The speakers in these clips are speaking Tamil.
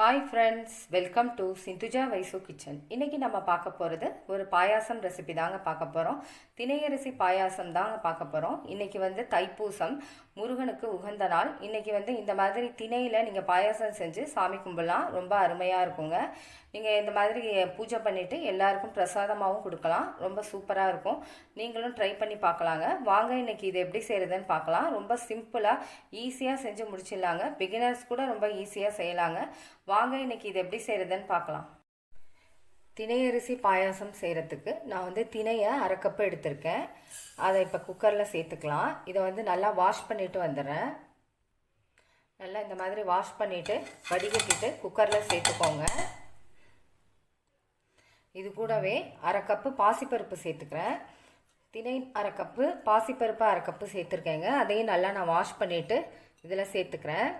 Hi friends welcome to Sindhuja Vaishu kitchen இன்றைக்கி நம்ம பார்க்க போகிறது ஒரு பாயாசம் ரெசிபி தாங்க பார்க்க போகிறோம் திணையரிசி பாயாசம் தாங்க பார்க்க போகிறோம் இன்றைக்கி வந்து தைப்பூசம் முருகனுக்கு உகந்த நாள். இன்றைக்கி வந்து இந்த மாதிரி திணையில் நீங்கள் பாயாசம் செஞ்சு சாமி கும்பிடலாம். ரொம்ப அருமையாக இருக்குங்க. நீங்கள் இந்த மாதிரி பூஜை பண்ணிவிட்டு எல்லாருக்கும் பிரசாதமாகவும் கொடுக்கலாம். ரொம்ப சூப்பராக இருக்கும். நீங்களும் ட்ரை பண்ணி பார்க்கலாங்க. வாங்க இன்னைக்கு இது எப்படி செய்கிறதுன்னு பார்க்கலாம். ரொம்ப சிம்பிளாக ஈஸியாக செஞ்சு முடிச்சிடலாங்க. பிகினர்ஸ் கூட ரொம்ப ஈஸியாக செய்யலாங்க. வாங்க இன்னைக்கு இது எப்படி செய்கிறதுன்னு பார்க்கலாம். திணையரிசி பாயாசம் செய்கிறதுக்கு நான் வந்து திணையை அரை கப்பு எடுத்திருக்கேன். அதை இப்போ குக்கரில் சேர்த்துக்கலாம். இதை வந்து நல்லா வாஷ் பண்ணிவிட்டு வந்துடுறேன். நல்லா இந்த மாதிரி வாஷ் பண்ணிவிட்டு வடிகட்டிட்டு குக்கரில் சேர்த்துக்கோங்க. இது கூடவே அரை கப்பு பாசிப்பருப்பு சேர்த்துக்கிறேன். திணை அரை கப்பு பாசிப்பருப்பு அரை கப்பு சேர்த்துருக்கேங்க. அதையும் நல்லா நான் வாஷ் பண்ணிவிட்டு இதில் சேர்த்துக்கிறேன்.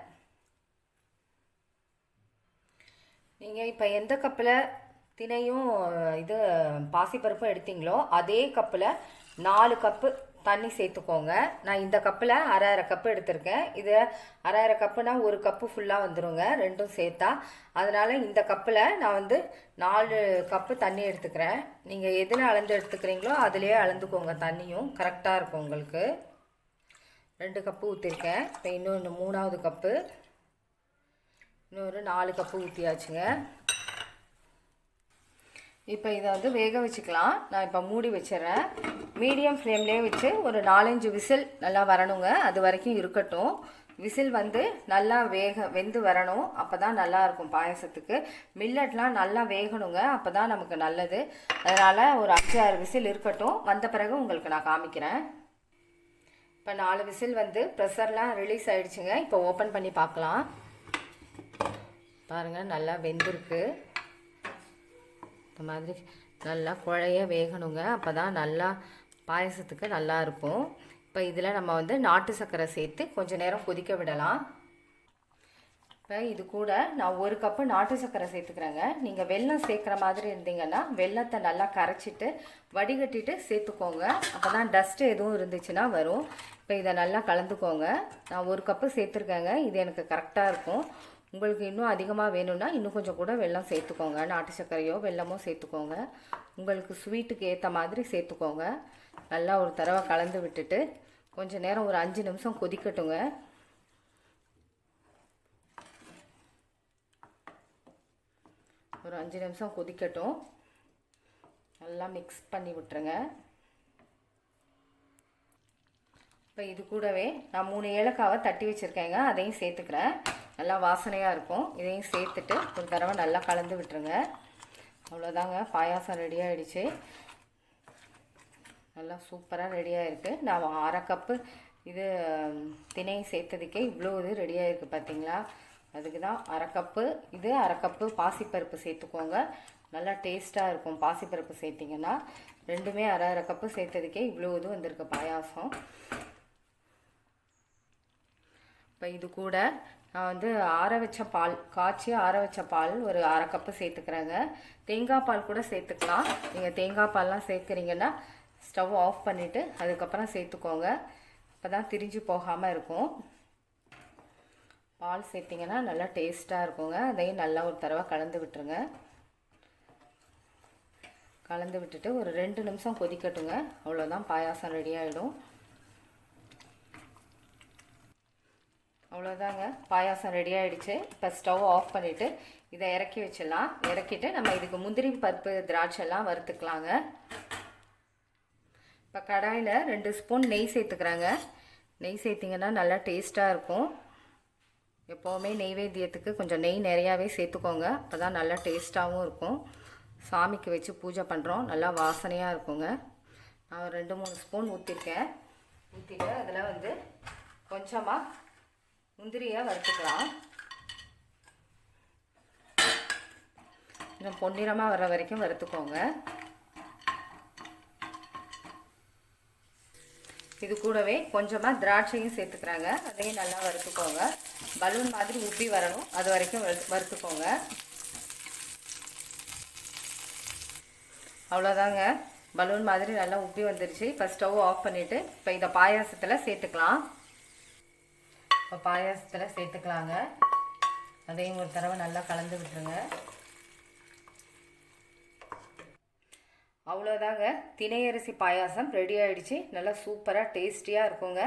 நீங்கள் இப்போ எந்த கப்பில் தினையும் இது பாசிப்பருப்பும் எடுத்தீங்களோ அதே கப்பில் நாலு கப்பு தண்ணி சேர்த்துக்கோங்க. நான் இந்த கப்பில் அரை அரை கப்பு எடுத்திருக்கேன். இது அரை அரை கப்புனா ஒரு கப்பு ஃபுல்லாக வந்துடுங்க ரெண்டும் சேர்த்தா. அதனால் இந்த கப்பில் நான் வந்து நாலு கப்பு தண்ணி எடுத்துக்கிறேன். நீங்கள் எதில் அளந்து எடுத்துக்கிறீங்களோ அதிலே அளந்துக்கோங்க தண்ணியும். கரெக்டாக இருக்கும் உங்களுக்கு. ரெண்டு கப்பு ஊற்றிருக்கேன் இப்போ இன்னொன்று மூணாவது கப்பு. இன்னொரு நாலு கப்பு ஊற்றியாச்சுங்க இப்போ இதை வந்து வேக வச்சுக்கலாம். நான் இப்போ மூடி வச்சிடுறேன் மீடியம் ஃப்ளேம்லேயே வச்சு ஒரு நாலஞ்சு விசில் நல்லா வரணுங்க. அது வரைக்கும் இருக்கட்டும். விசில் வந்து நல்லா வேக வெந்து வரணும். அப்போ தான் நல்லாயிருக்கும் பாயசத்துக்கு. மில்லட்லாம் நல்லா வேகணுங்க. அப்போ தான் நமக்கு நல்லது. அதனால் ஒரு அஞ்சு ஆறு விசில் இருக்கட்டும். வந்த பிறகு உங்களுக்கு நான் காமிக்கிறேன். இப்போ நாலு விசில் வந்து ப்ரெஷர்லாம் ரிலீஸ் ஆகிடுச்சுங்க இப்போ ஓப்பன் பண்ணி பார்க்கலாம். பாருங்கள் நல்லா வெந்திருக்கு. இந்த மாதிரி நல்லா குழைய வேகணுங்க. அப்போ தான் நல்லா பாயசத்துக்கு நல்லா இருக்கும். இப்போ இதில் நம்ம வந்து நாட்டு சர்க்கரை சேர்த்து கொஞ்சம் நேரம் கொதிக்க விடலாம். இப்போ இது கூட நான் ஒரு கப்பு நாட்டு சர்க்கரை சேர்த்துக்கிறேங்க. நீங்கள் வெல்லம் சேர்க்குற மாதிரி இருந்தீங்கன்னா வெல்லத்தை நல்லா கரைச்சிட்டு வடிகட்டிட்டு சேர்த்துக்கோங்க. அப்போ தான் டஸ்ட்டு எதுவும் இருந்துச்சுன்னா வரும். இப்போ இதை நல்லா கலந்துக்கோங்க. நான் ஒரு கப்பு சேர்த்துருக்கேங்க. இது எனக்கு கரெக்டாக இருக்கும். உங்களுக்கு இன்னும் அதிகமாக வேணும்னா இன்னும் கொஞ்சம் கூட வெல்லம் சேர்த்துக்கோங்க. நாட்டு சர்க்கரையோ வெல்லமோ சேர்த்துக்கோங்க. உங்களுக்கு ஸ்வீட்டுக்கு ஏற்ற மாதிரி சேர்த்துக்கோங்க. நல்லா ஒரு தடவை கலந்து விட்டுட்டு கொஞ்சம் நேரம் ஒரு அஞ்சு நிமிஷம் கொதிக்கட்டுங்க. ஒரு அஞ்சு நிமிஷம் கொதிக்கட்டும். நல்லா மிக்ஸ் பண்ணி விட்டுருங்க. இப்போ இது கூடவே நான் மூணு ஏலக்காவை தட்டி வச்சுருக்கேங்க. அதையும் சேர்த்துக்கிறேன். நல்லா வாசனையாக இருக்கும். இதையும் சேர்த்துட்டு ஒரு தடவை நல்லா கலந்து விட்டுருங்க. அவ்வளோதாங்க பாயாசம் ரெடி ஆகிடுச்சு நல்லா சூப்பராக ரெடியாக இருக்குது நான் அரை கப்பு இது தினையும் சேர்த்ததுக்கே இவ்வளோ இது ரெடியாக இருக்குது பார்த்தீங்களா அதுக்கு தான் அரை கப்பு இது அரை கப்பு பாசிப்பருப்பு சேர்த்துக்கோங்க. நல்லா டேஸ்ட்டாக இருக்கும் பாசிப்பருப்பு சேர்த்திங்கன்னா. ரெண்டுமே அரை அரை கப்பு சேர்த்ததுக்கே இவ்வளோ இது வந்திருக்கு பாயாசம். இப்போ இது கூட நான் வந்து ஆற வச்ச பால் காய்ச்சி ஆற வச்ச பால் ஒரு அரை கப்பு சேர்த்துக்கிறேங்க. தேங்காய் பால் கூட சேர்த்துக்கலாம். நீங்கள் தேங்காய் பால்லாம் சேர்க்குறீங்கன்னா ஸ்டவ் ஆஃப் பண்ணிவிட்டு அதுக்கப்புறம் சேர்த்துக்கோங்க. அப்போ தான் திரிஞ்சு போகாமல் இருக்கும். பால் சேர்த்திங்கன்னா நல்லா டேஸ்ட்டாக இருக்குங்க. அதையும் நல்லா ஒரு தடவை கலந்து விட்டுருங்க. கலந்து விட்டுட்டு ஒரு ரெண்டு நிமிஷம் கொதிக்கட்டுங்க. அவ்வளோதான் பாயாசம் ரெடி ஆகிடும் அவ்வளோதாங்க பாயாசம் ரெடி ஆகிடுச்சு இப்போ ஸ்டவ் ஆஃப் பண்ணிவிட்டு இதை இறக்கி வச்சிடலாம். இறக்கிட்டு நம்ம இதுக்கு முந்திரி பருப்பு திராட்சைலாம் வறுத்துக்கலாங்க. இப்போ கடாயில் ரெண்டு ஸ்பூன் நெய் சேர்த்துக்கிறாங்க. நெய் சேர்த்திங்கன்னா நல்லா டேஸ்ட்டாக இருக்கும். எப்போவுமே நெய்வேத்தியத்துக்கு கொஞ்சம் நெய் நிறையாவே சேர்த்துக்கோங்க. அப்போ தான் நல்லா டேஸ்ட்டாகவும் இருக்கும். சாமிக்கு வச்சு பூஜை பண்ணுறோம் நல்லா வாசனையாக இருக்குங்க. நான் ரெண்டு மூணு ஸ்பூன் ஊற்றிருக்கேன் ஊற்றிட்டு அதில் வந்து கொஞ்சமாக முந்திரியை வறுத்துக்கலாம். இன்னும் பொன்னிறமாக வர வரைக்கும் வறுத்துக்கோங்க. இது கூடவே கொஞ்சமாக திராட்சையும் சேர்த்துக்கிறாங்க. அதையும் நல்லா வறுத்துக்கோங்க. பலூன் மாதிரி உப்பி வரணும். அது வரைக்கும் வறுத்துக்கோங்க. அவ்வளோதாங்க. பலூன் மாதிரி நல்லா உப்பி வந்துருச்சு. இப்போ ஸ்டவ் ஆஃப் பண்ணிவிட்டு இப்போ இதை பாயாசத்தில் சேர்த்துக்கலாம். இப்போ பாயாசத்தில் சேர்த்துக்கலாங்க. அதையும் ஒரு தடவை நல்லா கலந்து விட்டுருங்க. அவ்வளோதாங்க திணையரிசி பாயாசம் ரெடி ஆகிடுச்சு நல்லா சூப்பராக டேஸ்டியாக இருக்குங்க.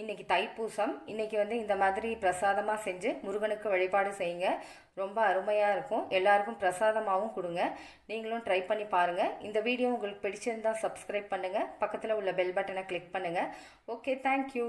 இன்றைக்கி தைப்பூசம். இன்றைக்கி வந்து இந்த மாதிரி பிரசாதமாக செஞ்சு முருகனுக்கு வழிபாடு செய்யுங்க. ரொம்ப அருமையாக இருக்கும். எல்லாருக்கும் பிரசாதமாகவும் கொடுங்க. நீங்களும் ட்ரை பண்ணி பாருங்கள் இந்த வீடியோ உங்களுக்கு பிடிச்சிருந்தால் சப்ஸ்கிரைப் பண்ணுங்கள் பக்கத்தில் உள்ள பெல் பட்டனை கிளிக் பண்ணுங்கள் ஓகே தேங்க்யூ